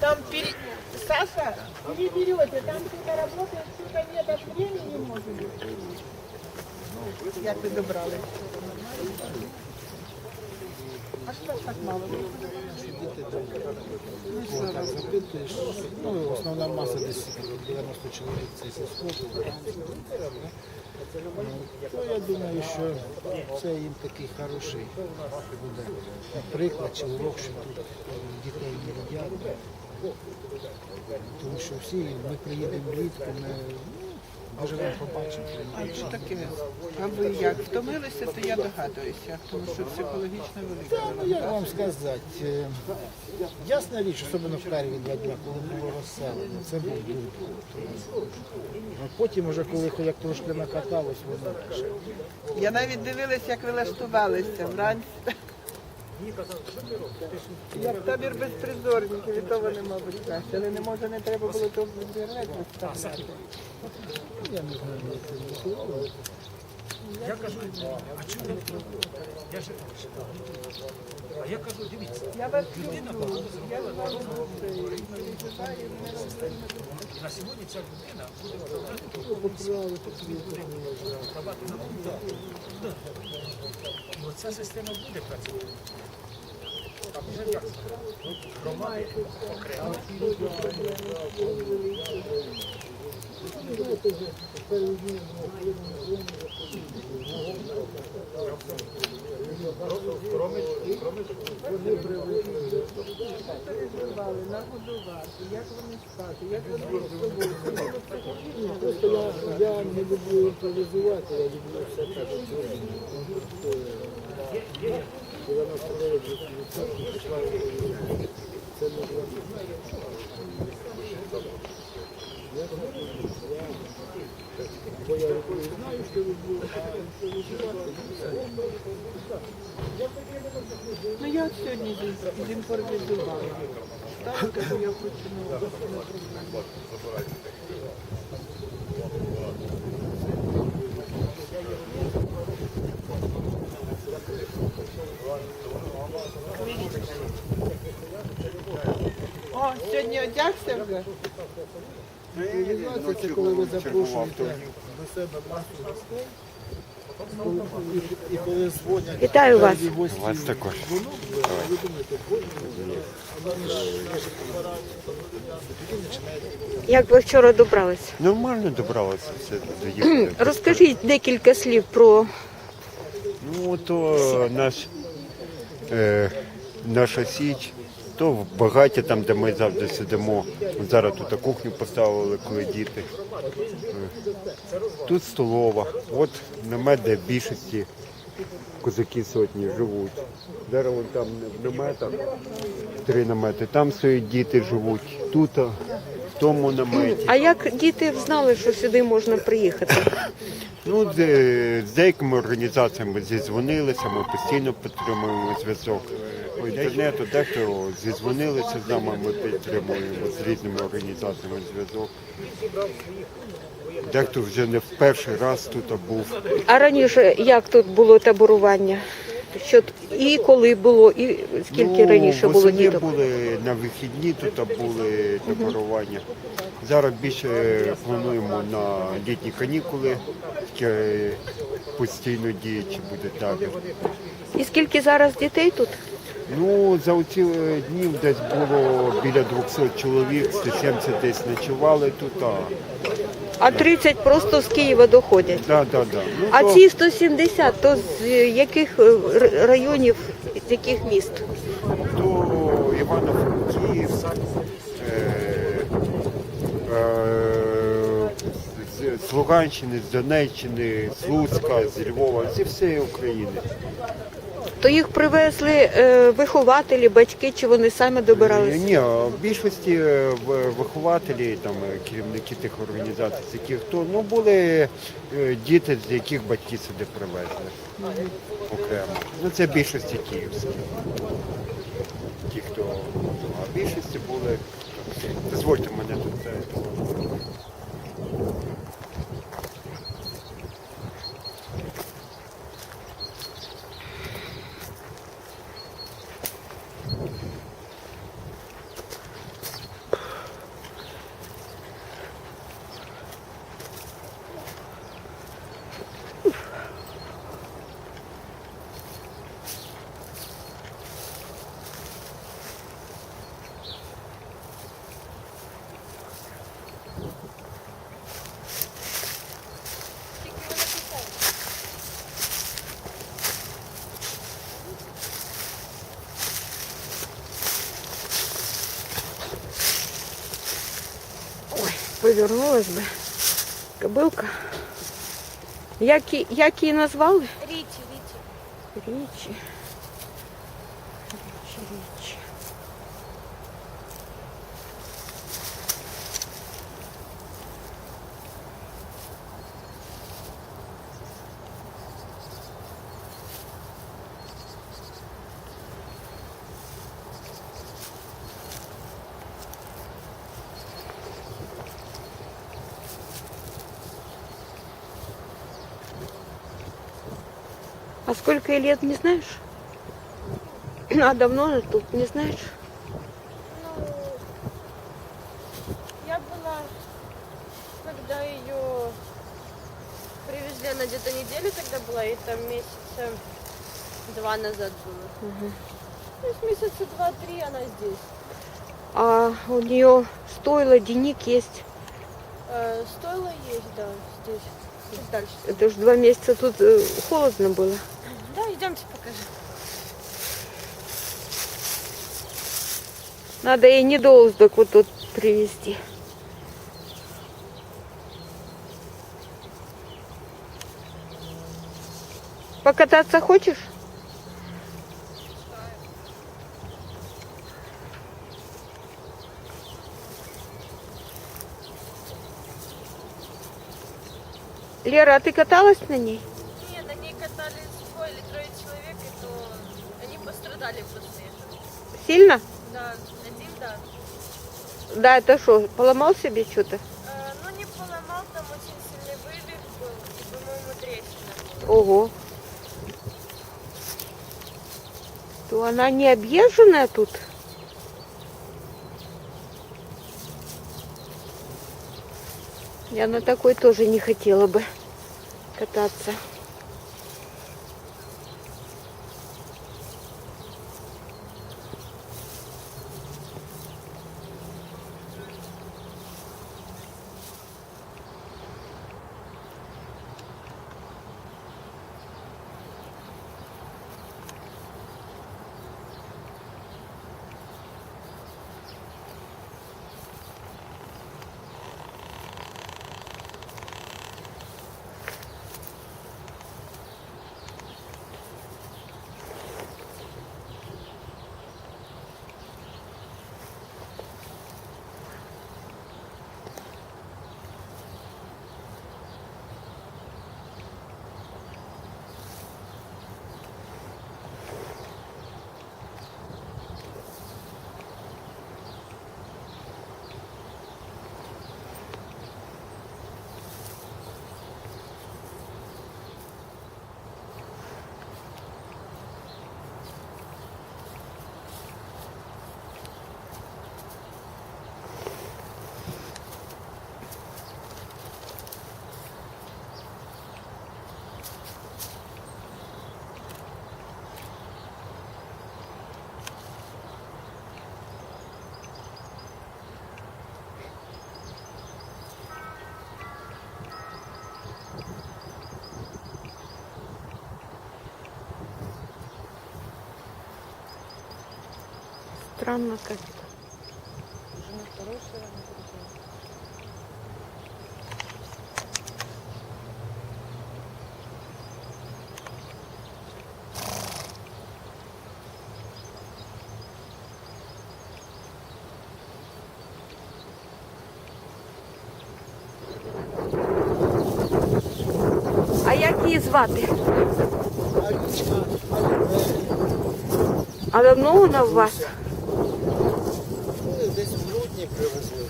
Там пере... Саша, переберете, там кто-то работает, что-то нет, от времени может быть. Як ви добрали? А що ж так мало? Коли так запитуєш, ну, основна маса десь 90 чоловік це сільського. То я думаю, що це їм такий хороший буде приклад чи урок, що тут дітей не їдять. Тому що всі ми приїдемо влітку, ми поживемо, побачимо. А що таке? А ви як втомилися, то я догадуюся, тому що психологічно велика. Ну, як вам сказати, е, ясна річ, особливо в перші два дні, коли було розселення, це був. А потім, уже коли як трошки накаталось, воно. Я навіть дивилась, як ви лаштувалися вранці. Як табір безпризорників, і то вони, мабуть, краще. Але не може, не треба було то в інтернет виставляти. Я не знаю, як це було. Я кажу, а чому? Я ж, а я кажу, дивіться, Я вас люблю, я з вами і на сьогодні ця людина буде впливати на комунікацію. І оця система буде працювати. Громади окремо. переживали, нагодувати, як вони спати, як вони з. Я, не люблю імпровізувати, я люблю все так, е, 99% пішла це не для. Я знаю, що Ну я сьогодні зімпровізувала. Так, я хочу на на програмі. О, сьогодні одягся вже? Імпровізація це коли ви запрошуєте до себе масу гостей, і, і коли дзвонять Вітаю вас. гості Вас також. ви думаєте, боже, а ж я ж тоді починаєте. Як ви вчора добралися? Нормально добралася все доїхали. Розкажіть декілька слів про Ну, то наш, е, наша січ, то в багаті, там, де ми завжди сидимо. Зараз тут кухню поставили, коли діти. Е, Тут столова. От намет, де більшості козаки сотні живуть. Зараз вон там в наметах три намети. Там стоять діти живуть. Тут, в тому наметі. а як діти знали, що сюди можна приїхати? Ну, з, з деякими організаціями зізвонилися, ми постійно підтримуємо зв'язок по інтернету, дехто зізвонилися з нами, ми підтримуємо з різними організаціями зв'язок. Дехто вже не в перший раз тут був. А раніше як тут було таборування? Що т- і коли було, і скільки раніше було Ну, восени діток? були на вихідні, тут були таборування. Зараз більше плануємо на літні канікули, таке постійно діючи буде табір. І скільки зараз дітей тут? Ну, за оці е, днів десь було біля 200 чоловік, 170 десь ночували тут. А, А 30 просто з Києва доходять. да, да, да. Ну, А то, ці 170, то з яких е, р- районів, з яких міст? то Івано-Франківськ, е, е, з, з Луганщини, з Донеччини, з Луцька, з Львова, зі всієї України. То їх привезли е, вихователі, батьки, чи вони самі добиралися? Ні, в більшості е, вихователі, там е, керівники тих організацій, з яких ну були діти, з яких батьки сюди привезли окремо. Ну це більшості київські. Ті, хто а більшості були. Дозвольте мене тут. повернулась би. Кобилка. Як, ї- як її назвали? Річі, річі. Річі. Річі, річі. Сколько ей лет, не знаешь? А давно она тут, не знаешь? Ну, я была, когда ее привезли, она где-то неделю тогда была, и там месяца два назад было. То есть месяца два-три она здесь. А у нее стойло, денег есть. Э, стоило есть, да, здесь. Дальше. Это же два месяца тут э, холодно было. Да, идемте покажу. Надо ей недолздок вот тут привезти. Покататься хочешь? Лера, а ты каталась на ней? Сильно? Да, один, да. Да, это что, поломал себе что-то? Э, ну, не поломал, там очень сильный вывих был, и, по-моему, трещина. Ого. То она не объезженная тут? Я на такой тоже не хотела бы кататься. Странно как-то. А як її звати? А давно вона у вас? Десь в грудні привезли.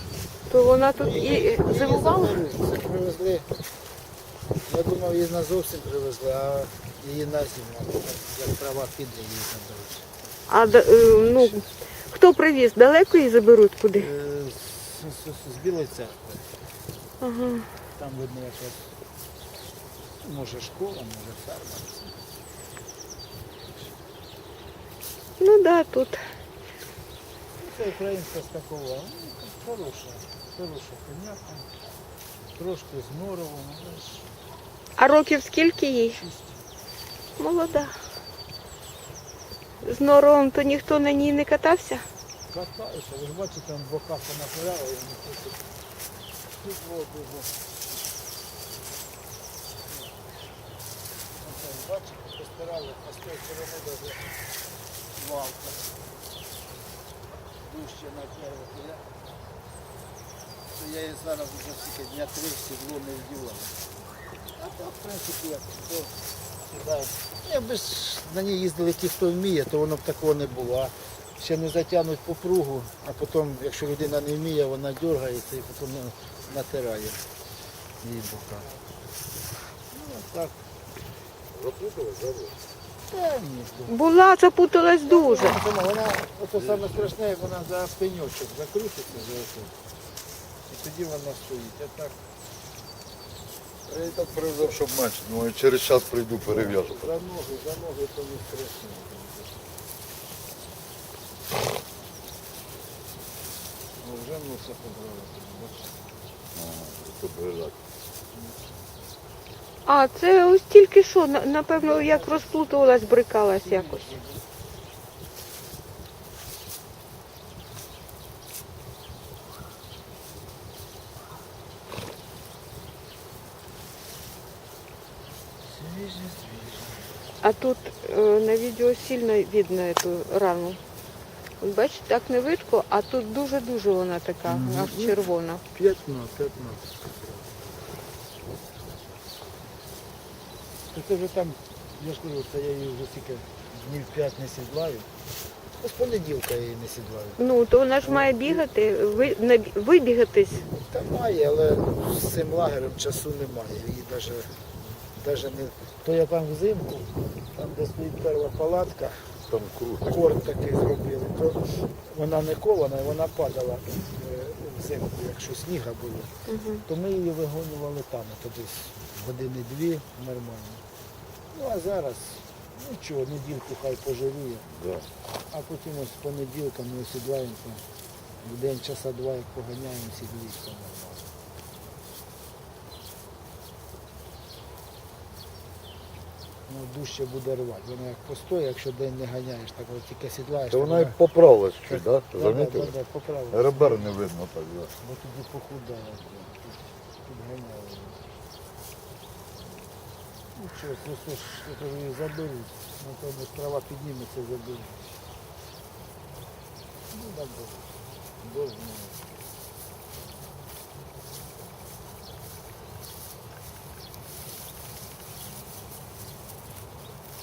То вона тут і зимувала? Це привезли. Я думав, її на зовсім привезли, а її на зиму. Як трава піде, її заберуть. А да- е, ну, хто привіз? Далеко її заберуть куди? Е, З, з, з Білої церкви. Ага. Там видно якась, може школа, може ферма. Ну да, тут. Це українська скакова. Ну, хороша, хороша коняка. Трошки з норовом, А років скільки їй? шість. Молода. З норовом то ніхто на ній не катався? Катаюся, ви ж бачите, там бока понапирали, і вони просто під воду. Бачите, постирали, а з тієї сторони даже валка. Дужче на дерево. Я, то я її зараз вже скільки дня три в сідло не вдіваю. А так, в принципі, як то сідає. Якби на ній їздили ті, хто вміє, то воно б такого не було. Ще не затягнуть по пругу, а потім, якщо людина не вміє, вона дергається і потім натирає її бока. Ну, а так. Запуталась, Та ні. то- Була, запуталась дуже. Вона, вона, ото саме страшне, вона за пеньочок закрутиться за ото. І тоді вона стоїть. А так Я і так привезав, щоб менше. Ну і через час прийду перев'яжу. за ноги, за ноги то не страшно. О, вже носа побрала. бачиш. А, це ось тільки що, напевно, як розплутувалась, брикалась якось. А тут е, на відео сильно видно цю рану. От Бачите, так не видко, а тут дуже-дуже вона така, аж червона. П'ятно, п'ятно. То це вже там, я ж кажу, це я її вже тільки днів п'ять не сідлаю. З понеділка я її не сідлаю. Ну, то вона ж має бігати, ви, вибігатись. Та має, але з цим лагерем часу немає. Її навіть, навіть не. То я там взимку, там де стоїть перша палатка, Там круг. корт такий зробили, то вона не кована, вона падала е, взимку, якщо сніга було. Угу. То ми її вигонювали там, то десь години-дві нормально. Ну а зараз нічого, недільку хай поживіє. Да. А потім ось з понеділка ми осідлаємо там, в день часа два, як поганяємо, сідлість там нормально. Ну, дужче буде рвати. Вона як постоє, якщо день не ганяєш, так от тільки сідлаєш. То вона і поправилась чуть, да? Замітили? да, да, поправила. Ребер не видно так, да. Бо тоді похудала. Підганяла. Ну що, просто ж я її заберуть. Напевно, трава підніметься, заберуть. Ну, добре. Бог знає.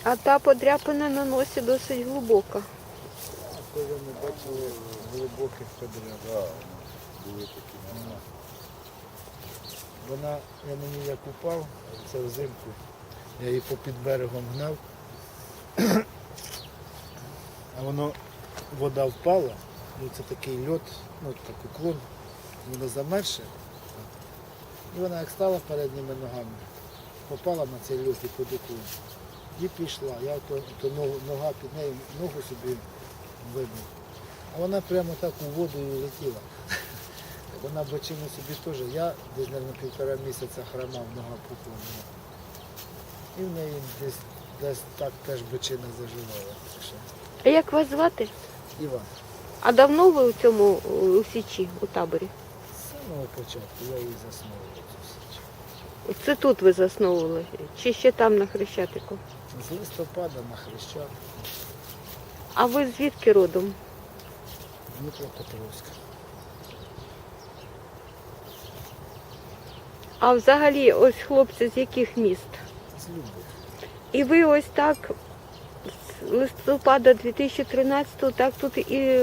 А та подряпина на носі досить глибока. То ви не бачили глибоких подряд. Да, були такі. Вона, я на ній як упав, це взимку, я її попід берегом гнав, а воно, вода впала, і це такий льот, ну так уклон, воно замерше. І вона як стала передніми ногами, попала на цей льот і під уклон. І пішла. Я то, то ногу- нога під нею, ногу собі вибив. А вона прямо так у воду і летіла. Вона бочину собі теж, я десь на півтора місяця хромав, нога пухла. І в неї десь, десь так теж бочина заживала. Так що, А як вас звати? Іван, А давно ви у цьому у Січі, у таборі? з самого початку я її засновував. цю січ. Це тут ви засновували? Чи ще там на Хрещатику? З листопада на Хрещат, А ви звідки родом? Дніпропетровська. А взагалі, ось хлопці з яких міст? З Любов. І ви ось так з листопада 2013-го так тут і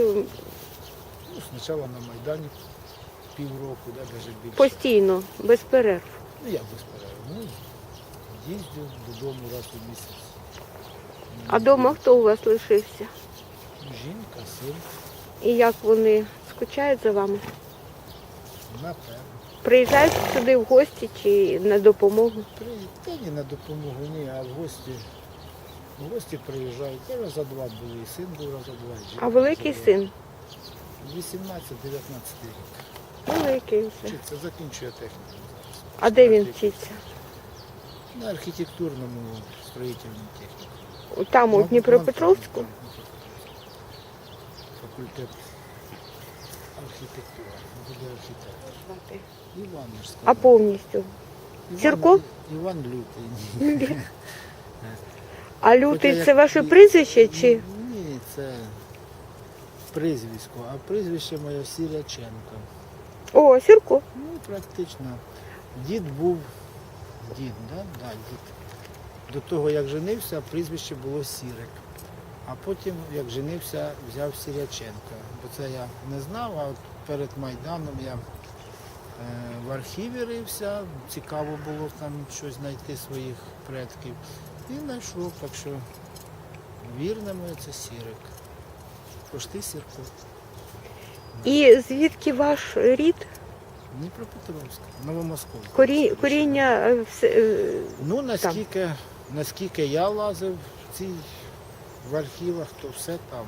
Ну, спочатку на Майдані півроку, да, навіть більше. постійно, без перерв. Ну як без перерви? Ну, їздив додому раз у місяць. А вдома хто у вас лишився? Ну, Жінка, син, І як вони скучають за вами? напевно. Приїжджають сюди в гості чи на допомогу? Та ні на допомогу, ні, а в гості. В гості приїжджають. Я раза два були, і син був раза два. і жінка А великий раза син? 18-19 рік. Великий вже. Вчиться, закінчує техніку зараз. А де він вчиться? На архітектурному строїтельному техніку. Там, у Дніпропетровську? Факультет архітектура. Буде архітектор. Іван ж А повністю. Сірко? Іван Лютий. А лютий це ваше прізвище чи? Ні, це прізвисько, а прізвище моє Сіряченко. О, Сірко. Ну, практично. Дід був дід, да? Да, дід. До того, як женився, прізвище було Сірик. А потім, як женився, взяв Сіряченка. Бо це я не знав, а от перед Майданом я е, в архіві рився, цікаво було там щось знайти своїх предків. І знайшов, так що вірне моє це Сірик. Пошти Сірко. І звідки ваш рід? Дніпропетровська, Новомосковська. Корі... Коріння е, е, Ну, наскільки, наскільки я лазив в цій в архівах, то все там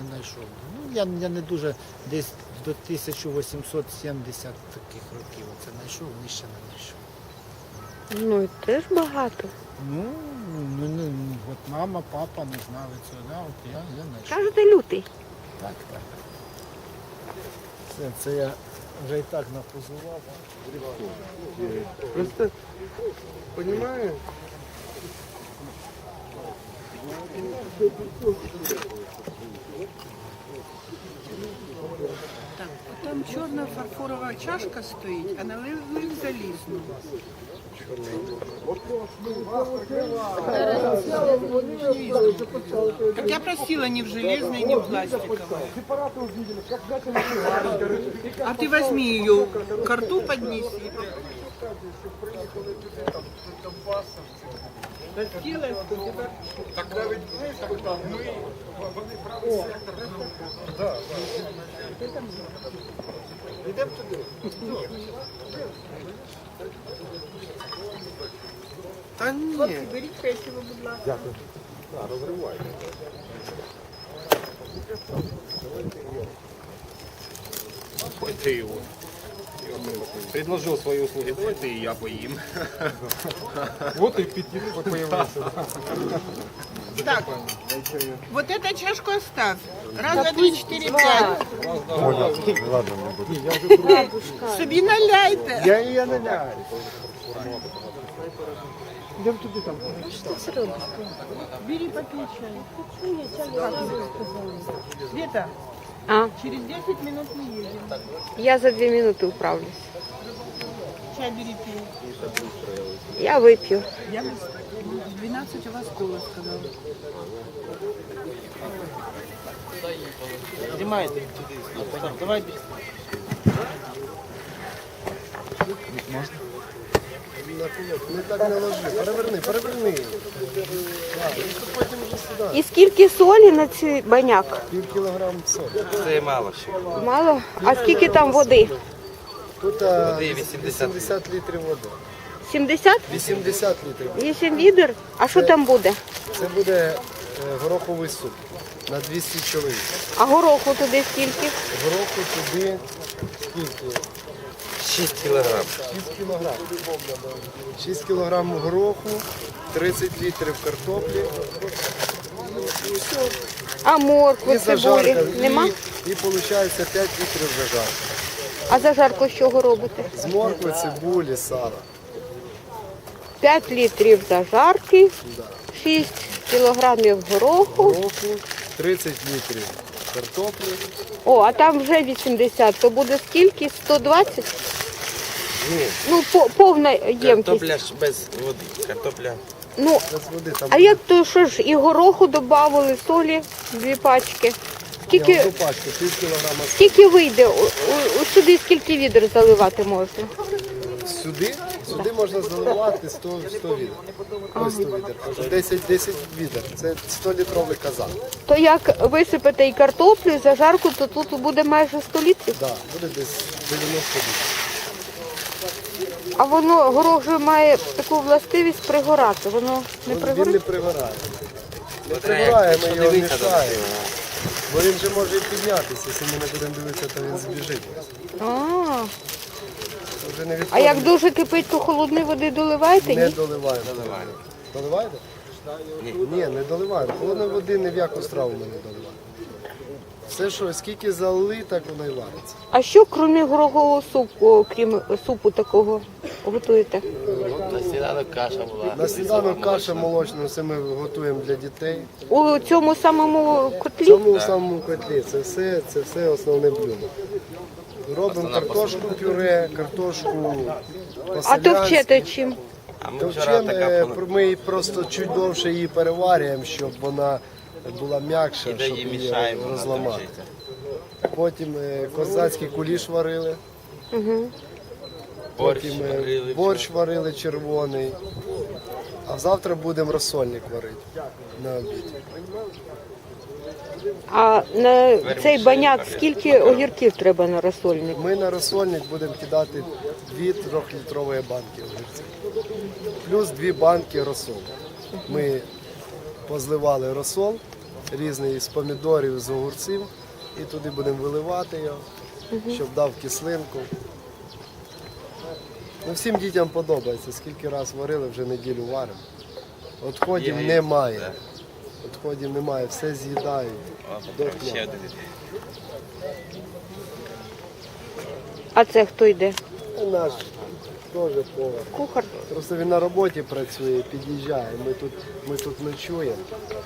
не знайшов. Ну, я, я не дуже десь до 1870 таких років це знайшов, нижче не знайшов. ну і теж багато. Ну, ну, ну, ну, от мама, папа не знали цього, да, от я, я знайшов. Кажете, лютий. Так, так. Це, це я вже і так напозував. Просто, понимаешь, Так, там чорна фарфорова чашка стоїть, а налили залізну. Так я просила не в железной, не в пластиковой. А ты возьми ее, Представте, що приїхали туди, там, з Донбаса, Та сіли, тепер так навіть близько там, ми, вони правий сектор. Да, да. Йдемо туди. Та ні. Хлопці, беріть красиво, будь ласка. Дякую. Так, розривайте. Давайте його. Предложил свои услуги, давайте и я поим. Вот и аппетит появился. Так, вот эту чашку оставь. Раз, два, три, четыре, пять. Ладно, не буду. Собі наляйте. Я її не ляю. Бери попей чай. Света, А, через 10 минут мы едем. я за дві минути управлюсь. Чай бери пей. Я вип'ю. Я в 12 у вас кола сказал. Знімайте. Давай. Не так не ложи. Переверни, переверни. І скільки солі на цей баняк? Пів кілограм солі. Це мало ще. Мало? А скільки там води? Тут а, Води 80 80 літрів води. 70? 80 літрів. 8 відер? А що там буде? Це буде е, гороховий суп на 200 чоловік. А гороху туди скільки? Гороху туди скільки? 6 кілограм. 6 кілограм. 6 кілограм гороху, 30 літрів картоплі А моркви, і цибулі зажарка. нема? І, і виходить 5 літрів зажарки. А зажарку з чого робите? З моркви, цибулі, сала. 5 літрів зажарки, 6 кілограмів гороху. Гороху, 30 літрів картоплі. О, а там вже 80, то буде скільки? 120? Ні, Ну, по- повна ємкість. Картопля ж без води. Картопля. Ну, без води там. а як то що ж, і гороху додали, солі, дві пачки. Я Скільки, пачку, пів кілограма скільки вийде? У- у- у Сюди скільки відер заливати можна? Сюди, сюди можна заливати 100, 100 відер. Ось 100 відер. кажу. 10, 10 відер. Це 100 літровий казан. То як висипете і картоплю, і зажарку, то тут буде майже 100 літрів. Да, буде десь 90 літрів. А воно горох же має таку властивість пригорати. Воно не Він пригорить? не пригорає. Не пригорає, ми його до мішаємо. Бо він же може і піднятися, якщо ми не будемо дивитися, то він збіжить. А, вже не а як дуже кипить, то холодної води доливаєте? Не Ні? доливаємо. Доливаєте? Ні, не доливаємо. Холодної води ні в яку страву ми не доливаємо. Все, що скільки залили, так воно і вариться. А що крім горохового супу, крім супу такого, готуєте? На сніданок каша була. На сніданок каша молочна, все ми готуємо для дітей. У цьому самому В котлі? цьому самому котлі це все, це все основне блюдо. Робимо картошку пюре, картошку А по-селянськи. товчете чим? А ми Товчем, вчора е, така ми просто чуть довше її переварюємо, щоб вона була м'якша, щоб її розламати. Потім е, козацький куліш варили, Угу. Потім е, варили. борщ варили червоний. А завтра будемо розсольник варити на обід. А на цей баняк скільки огірків треба на розсольник? Ми на розсольник будемо кидати дві трьохлітрові банки огірців. Плюс дві банки розсолу. Ми позливали розсол різний з помідорів, з огурців, і туди будемо виливати його, щоб дав кислинку. Ну, всім дітям подобається. Скільки раз варили, вже неділю варимо. Отходів немає. Да. Отходів немає, все з'їдають. Ще один. А це хто йде? Наш теж повар. Кухар. Просто він на роботі працює, під'їжджає. Ми тут, ми тут ночуємо.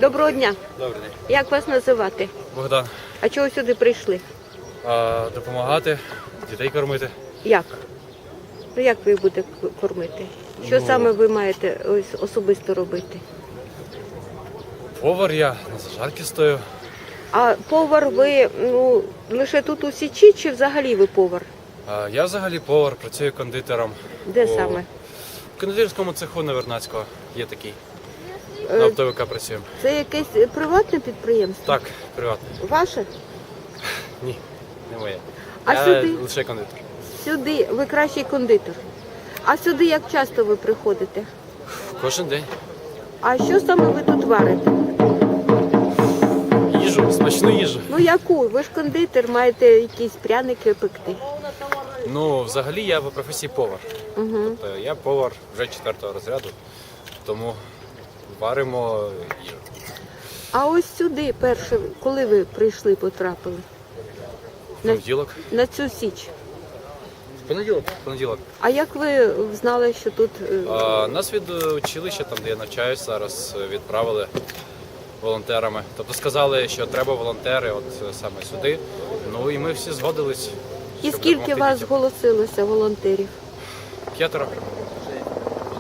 Доброго дня. Добрий день. Як вас називати? Богдан. А чого сюди прийшли? А, допомагати, дітей кормити. Як? Ну як ви будете кормити? Що Ну. саме ви маєте ось особисто робити? Повар я на зажарки стою. А повар ви ну лише тут у Січі чи взагалі ви повар? Я взагалі повар, працюю кондитером. Де О. саме? В кондитерському цеху на Вернацького є такий. Е, На оптовика працюємо. Це якесь приватне підприємство? Так, приватно. Ваше? Ні, не моє. А я сюди? лише кондитер. Сюди ви кращий кондитер. А сюди як часто ви приходите? Кожен день. А що саме ви тут варите? Їжу, смачну їжу. Ну яку? Ви ж кондитер, маєте якісь пряники пекти. Ну, взагалі я по професії повар. Угу. Тобто я повар вже четвертого розряду, тому варимо їжу. А ось сюди перше, коли ви прийшли, потрапили? На, Понеділок. на цю січ. Понеділок. Понеділок. А як ви знали, що тут е, А, Нас від е, училища, там де я навчаюсь зараз, е, відправили волонтерами. Тобто сказали, що треба волонтери, от е, саме сюди. Ну і ми всі згодились. І скільки вас зголосилося волонтерів? П'ятеро.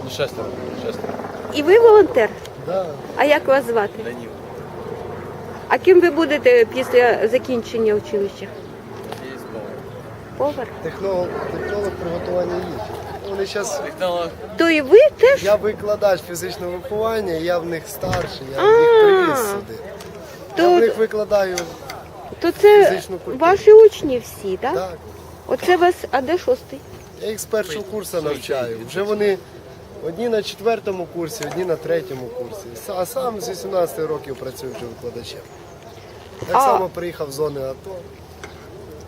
Ну, шестеро. Шестеро. І ви волонтер? Да. А як вас звати? Даніл. А ким ви будете після закінчення училища? Повар. Технолог, технолог приготування їжі. Вони зараз Технолог. То і ви теж? Я викладач фізичного виховання, я в них старший, я в них привіз сюди. Я в них викладаю то це фізичну культуру. ваші учні всі, так? так. Оце вас, а де шостий? Я їх з першого курсу навчаю. Вже вони одні на четвертому курсі, одні на третьому курсі. А сам з 18 років працюю вже викладачем. Так А- само приїхав з зони АТО.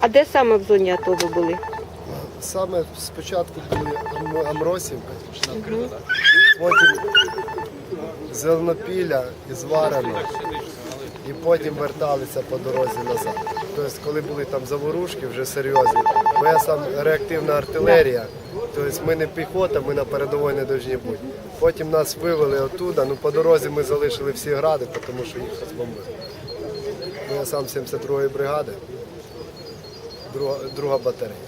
А де саме в зоні АТО ви були? Саме спочатку були Ам- Амросівка, потім Зеленопілля і Зварено, і потім верталися по дорозі назад. Тобто, коли були там заворушки, вже серйозні, бо я сам реактивна артилерія, тобто ми не піхота, ми на передовій не повинні бути. Потім нас вивели оттуда, ну по дорозі ми залишили всі гради, тому що їх розбомбили. Ну, я сам 72-ї бригади, друга, друга батарея.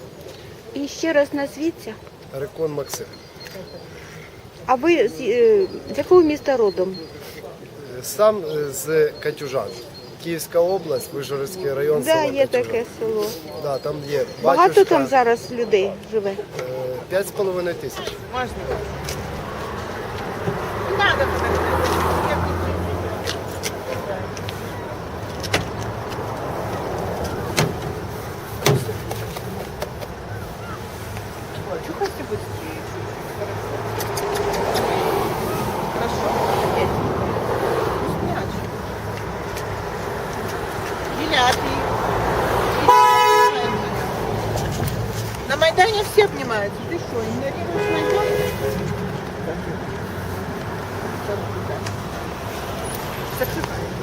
І ще раз назвіться. Рекон Максим. А ви з, е, з якого міста родом? Сам е, з Катюжан. Київська область, Вижгородський район, Да, село є Катюжан. таке село. Да, там є Багато батюшка, там зараз людей живе. е, П'ять з половиною тисяч. Можно? 在制裁。